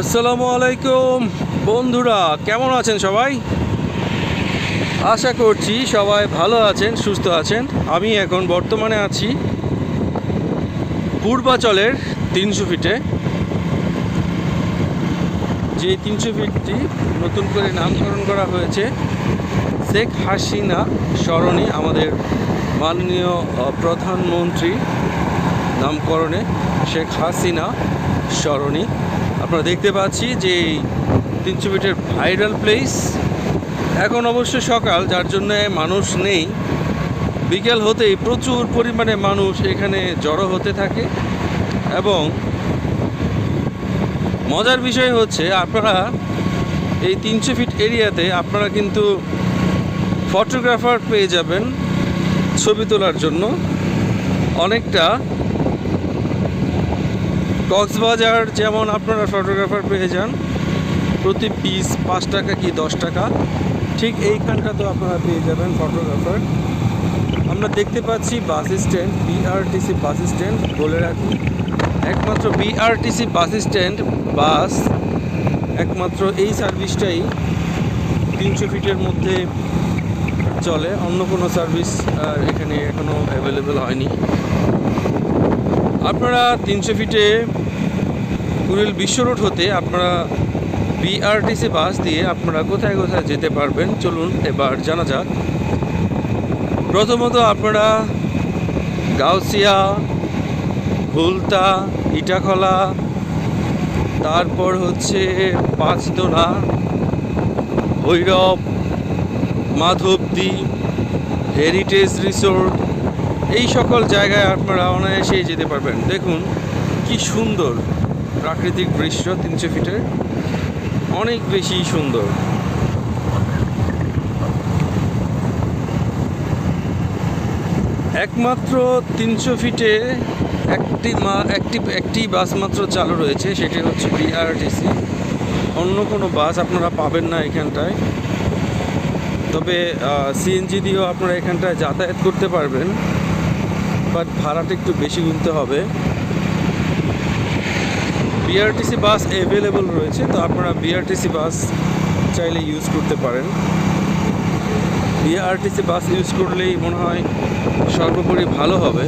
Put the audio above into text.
আসসালামু আলাইকুম। বন্ধুরা, কেমন আছেন সবাই? আশা করছি সবাই ভালো আছেন, সুস্থ আছেন। আমি এখন বর্তমানে আছি পূর্বাচলের তিনশো ফিটে। যে তিনশো ফিটটি নতুন করে নামকরণ করা হয়েছে শেখ হাসিনা স্মরণে আমাদের মাননীয় প্রধানমন্ত্রী নামকরণে শেখ হাসিনা স্মরণী। আপনারা দেখতে পাচ্ছি যে তিনশো ফিটের ভাইরাল প্লেস এখন অবশ্য সকাল, যার জন্য মানুষ নেই। বিকেল হতেই প্রচুর পরিমাণে মানুষ এখানে জড়ো হতে থাকে এবং মজার বিষয় হচ্ছে, আপনারা এই তিনশো ফিট এরিয়াতে আপনারা কিন্তু ফটোগ্রাফার পেয়ে যাবেন ছবি তোলার জন্য। অনেকটা কক্সবাজার যেমন আপনারা ফটোগ্রাফার পেয়ে যান, প্রতি পিস পাঁচ টাকা কি দশ টাকা? ঠিক এইখানটাতেও আপনারা পেয়ে যাবেন ফটোগ্রাফার। আমরা দেখতে পাচ্ছি bus stand BRTC bus stand বলে রাখি। একমাত্র বিআরটিসি বাস স্ট্যান্ড, বাস, একমাত্র এই সার্ভিসটাই তিনশো ফিটের মধ্যে চলে। অন্য কোনো সার্ভিস এখানে এখনও অ্যাভেলেবেল হয়নি। আপনারা তিনশো ফিটে কুড়িল বিশ্ব রোড হতে আপনারা বিআরটিসি বাস দিয়ে আপনারা কোথায় কোথায় যেতে পারবেন, চলুন এবার জানা যাক। প্রথমত আপনারা গাউসিয়া, ভুলতা, ইটাখলা, তারপর হচ্ছে পাঁচদোনা ভৈরব, মাধবদী, হেরিটেজ রিসোর্ট, এই সকল জায়গায় আপনারা অনায়াসেই যেতে পারবেন। দেখুন, কি সুন্দর। প্রাকৃতিক দৃশ্য তিনশো ফিটের। অনেক বেশি সুন্দর। একমাত্র তিনশো ফিটে একটি মা, একটি একটি বাস মাত্র চালু রয়েছে, সেটি হচ্ছে বিআরটিসি অন্য কোনো বাস আপনারা পাবেন না এখানটায়। তবে সিএনজি দিয়েও আপনারা এখানটায় যাতায়াত করতে পারবেন। বাট ভাড়াটা একটু বেশি গুনতে হবে। বিআরটিসি বাস অ্যাভেলেবল রয়েছে, তো আপনারা বিআরটিসি বাস চাইলে ইউজ করতে পারেন। বিআরটিসি বাস ইউজ করলেই মনে হয় সর্বোপরি ভালো হবে।